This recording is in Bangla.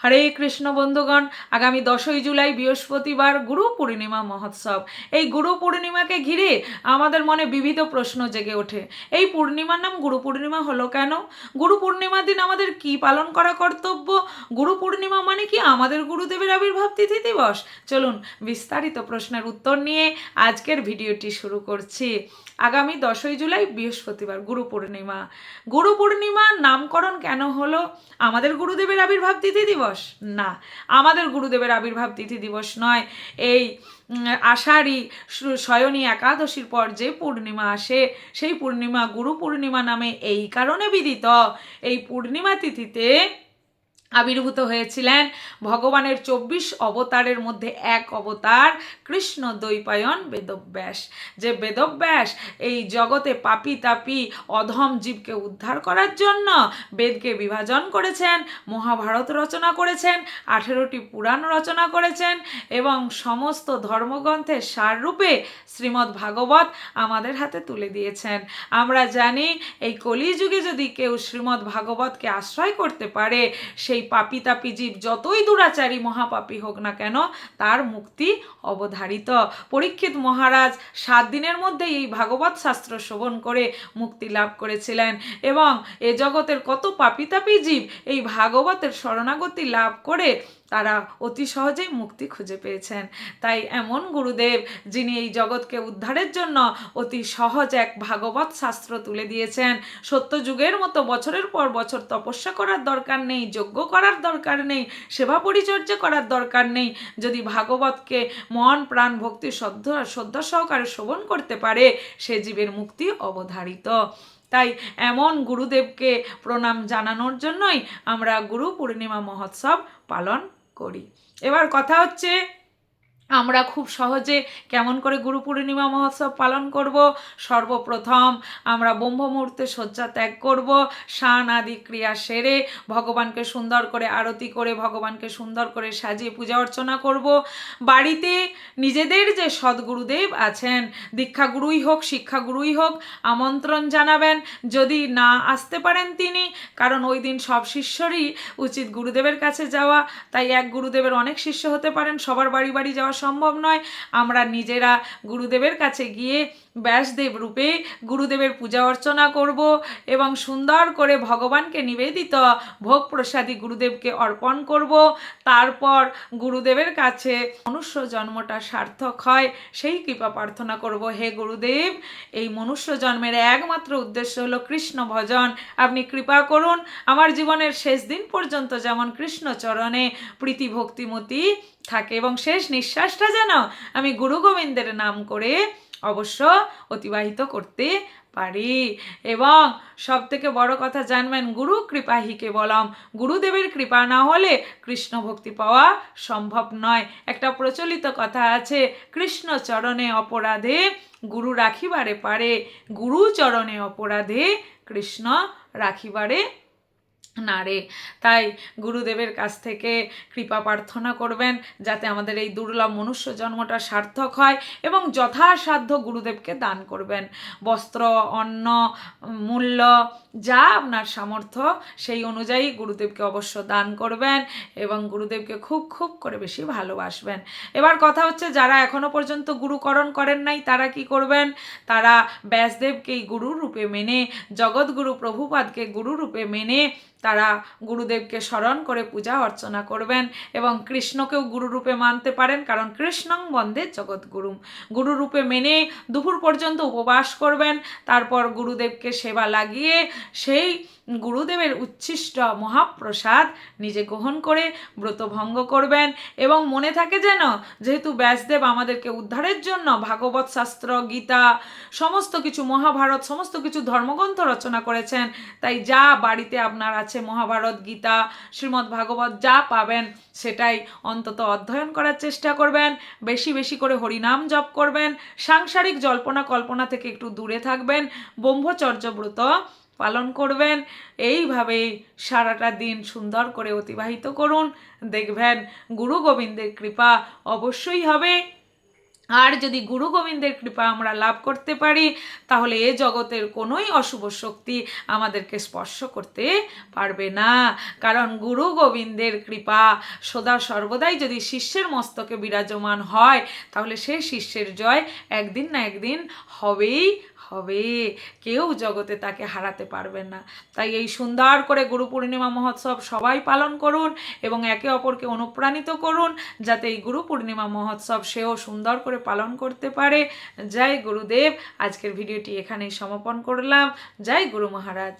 হরে কৃষ্ণ বন্ধুগণ, আগামী দশই জুলাই বৃহস্পতিবার গুরু পূর্ণিমা মহোৎসব। এই গুরু পূর্ণিমাকে ঘিরে আমাদের মনে বিবিধ প্রশ্ন জেগে ওঠে। এই পূর্ণিমার নাম গুরু পূর্ণিমা হলো কেন? গুরু পূর্ণিমার দিন আমাদের কি পালন করা কর্তব্য? গুরু পূর্ণিমা মানে কি আমাদের গুরুদেবের আবির্ভাব তিথি দিবস? চলুন বিস্তারিত প্রশ্নের উত্তর নিয়ে আজকের ভিডিওটি শুরু করছি। আগামী দশই জুলাই বৃহস্পতিবার গুরু পূর্ণিমা। গুরু পূর্ণিমার নামকরণ কেন হলো? আমাদের গুরুদেবের আবির্ভাব তিথি দিবস। না। আমাদের গুরুদেবের আবির্ভাব তিথি দিবস নয়। এই আষাঢ়ি স্বয়নী শয়নী একাদশীর পর যে পূর্ণিমা আসে, সেই পূর্ণিমা গুরু পূর্ণিমা নামে এই কারণে বিদিত। এই পূর্ণিমা তিথিতে আবির্ভূত হয়েছিলেন। ভগবানের চব্বিশ অবতারের মধ্যে এক অবতার, কৃষ্ণ দ্বৈপায়ন বেদব্যাস। যে বেদব্যাস এই জগতে পাপি তাপি অধম জীবকে উদ্ধার করার জন্য বেদকে বিভাজন করেছেন, মহাভারত রচনা করেছেন, আঠেরোটি পুরাণ রচনা করেছেন এবং সমস্ত ধর্মগ্রন্থের সাররূপে শ্রীমদ্ ভাগবত আমাদের হাতে তুলে দিয়েছেন। আমরা জানি এই কলিযুগে যদি কেউ শ্রীমদ্ ভাগবতকে আশ্রয় করতে পারে, সেই পাপি তাপি জীব যতই দুরাচারী মহাপাপি হোক না কেন, তার মুক্তি অবধারিত। পরীক্ষিত মহারাজ সাত দিনের মধ্যে এই ভাগবত শাস্ত্র শ্রবণ করে মুক্তি লাভ করেছিলেন এবং এ জগতের কত পাপি তাপি জীব এই ভাগবতের শরণাগতি লাভ করে তারা অতি সহজেই মুক্তি খুঁজে পেয়েছেন। তাই এমন গুরুদেব, যিনি এই জগৎকে উদ্ধারের জন্য অতি সহজ এক ভাগবত শাস্ত্র তুলে দিয়েছেন। সত্য যুগের মতো বছরের পর বছর তপস্যা করার দরকার নেই, যজ্ঞ করার দরকার নেই, সেবা পরিচর্যা করার দরকার নেই। যদি ভাগবতকে মন, প্রাণ, ভক্তি, শ্রদ্ধা শ্রদ্ধা সহকারে শ্রবণ করতে পারে, সে জীবের মুক্তি অবধারিত। তাই এমন গুরুদেবকে প্রণাম জানানোর জন্যই আমরা গুরু পূর্ণিমা মহোৎসব পালন করি। এবার কথা হচ্ছে আমরা খুব সহজে কেমন করে গুরু পূর্ণিমা মহোৎসব পালন করব? সর্বপ্রথম আমরা ব্রহ্ম মুহূর্তে শয্যা ত্যাগ করব, স্নান আদি ক্রিয়া সেরে ভগবানকে সুন্দর করে আরতি করে ভগবানকে সুন্দর করে সাজিয়ে পূজা অর্চনা করব। বাড়িতে নিজেদের যে সদ্গুরুদেব আছেন, দীক্ষাগুরুই হোক, শিক্ষাগুরুই হোক, আমন্ত্রণ জানাবেন। যদি না আসতে পারেন তিনি, কারণ ওই দিন সব শিষ্যরই উচিত গুরুদেবের কাছে যাওয়া। তাই এক গুরুদেবের অনেক শিষ্য হতে পারেন, সবার বাড়ি বাড়ি যাওয়া সম্ভব নয়। আমরা নিজেরা গুরুদেবের কাছে গিয়ে ব্যাসদেব রূপে গুরুদেবের পূজা অর্চনা করব এবং সুন্দর করে ভগবানকে নিবেদিত ভোগ প্রসাদী গুরুদেবকে অর্পণ করব। তারপর গুরুদেবের কাছে মনুষ্য জন্মটা সার্থক হয়, সেই কৃপা প্রার্থনা করব, হে গুরুদেব, এই মনুষ্য জন্মের একমাত্র উদ্দেশ্য হলো কৃষ্ণ ভজন। আপনি কৃপা করুন, আমার জীবনের শেষ দিন পর্যন্ত যেমন কৃষ্ণ চরণে প্রীতি ভক্তিমতি থাকে এবং শেষ নিঃশ্বাসটা যেন আমি গুরু গোবিন্দের নাম করে অবশ্য অতিবাহিত করতে পারি। এবং সব থেকে বড় কথা জানবেন, গুরু কৃপাহি কেবলম। গুরুদেবের কৃপা না হলে কৃষ্ণ ভক্তি পাওয়া সম্ভব নয়। একটা প্রচলিত কথা আছে, কৃষ্ণ চরণে অপরাধে গুরু রাখিবারে পারে। গুরু চরণে অপরাধে কৃষ্ণ রাখিবারে না রে। তাই গুরুদেবের কাছ থেকে কৃপা প্রার্থনা করবেন যাতে আমাদের এই দুর্লভ মনুষ্য জন্মটা সার্থক হয় এবং যথাসাধ্য গুরুদেবকে দান করবেন। বস্ত্র, অন্ন মূল্য যা আপনার সামর্থ্য, সেই অনুযায়ী গুরুদেবকে অবশ্য দান করবেন এবং গুরুদেবকে খুব খুব করে বেশি ভালোবাসবেন। এবার কথা হচ্ছে, যারা এখনও পর্যন্ত গুরুকরণ করেন নাই, তারা কি করবেন? তারা ব্যাসদেবকেই গুরু রূপে মেনে, জগৎগুরু প্রভুপাদকে গুরু রূপে মেনে তারা গুরুদেবকে স্মরণ করে পূজা অর্চনা করবেন এবং কৃষ্ণকেও গুরুরূপে মানতে পারেন, কারণ কৃষ্ণং বন্দে জগৎগুরুম। গুরুরূপে মেনে দুপুর পর্যন্ত উপবাস করবেন, তারপর গুরুদেবকে সেবা লাগিয়ে সেই গুরুদেবের উচ্ছিষ্ট মহাপ্রসাদ নিজে গ্রহণ করে ব্রত ভঙ্গ করবেন এবং মনে থাকে যেন যেহেতু ব্যাসদেব আমাদেরকে উদ্ধারের জন্য ভাগবত শাস্ত্র, গীতা, সমস্ত কিছু মহাভারত, সমস্ত কিছু ধর্মগ্রন্থ রচনা করেছেন, তাই যা বাড়িতে আপনার আছে, মহাভারত, গীতা, শ্রীমদ্ ভাগবত যা পাবেন সেটাই অন্তত অধ্যয়ন করার চেষ্টা করবেন, বেশি বেশি করে হরিনাম জপ করবেন, সাংসারিক জল্পনা কল্পনা থেকে একটু দূরে থাকবেন ব্রহ্মচর্য ব্রত পালন করবেন। এইভাবেই সারাটা দিন সুন্দর করে অতিবাহিত করুন। দেখবেন গুরু গোবিন্দের কৃপা অবশ্যই হবে। আর যদি গুরু গোবিন্দের কৃপা আমরা লাভ করতে পারি, তাহলে এ জগতের কোনোই অশুভ শক্তি আমাদেরকে স্পর্শ করতে পারবে না। কারণ গুরু গোবিন্দের কৃপা সদা সর্বদাই যদি শিষ্যের মস্তকে বিরাজমান হয়, তাহলে সে শিষ্যের জয় একদিন না একদিন হবেই হবে। কেউ জগতে তাকে হারাতে পারবে না। তাই এই সুন্দর করে গুরু পূর্ণিমা মহোৎসব সবাই পালন করুন এবং একে অপরকে অনুপ্রাণিত করুন, যাতে এই গুরু পূর্ণিমা মহোৎসব সেও সুন্দর করে পালন করতে পারে। জয় গুরুদেব। আজকের ভিডিওটি এখানেই সমাপন করলাম। জয় গুরু মহারাজ।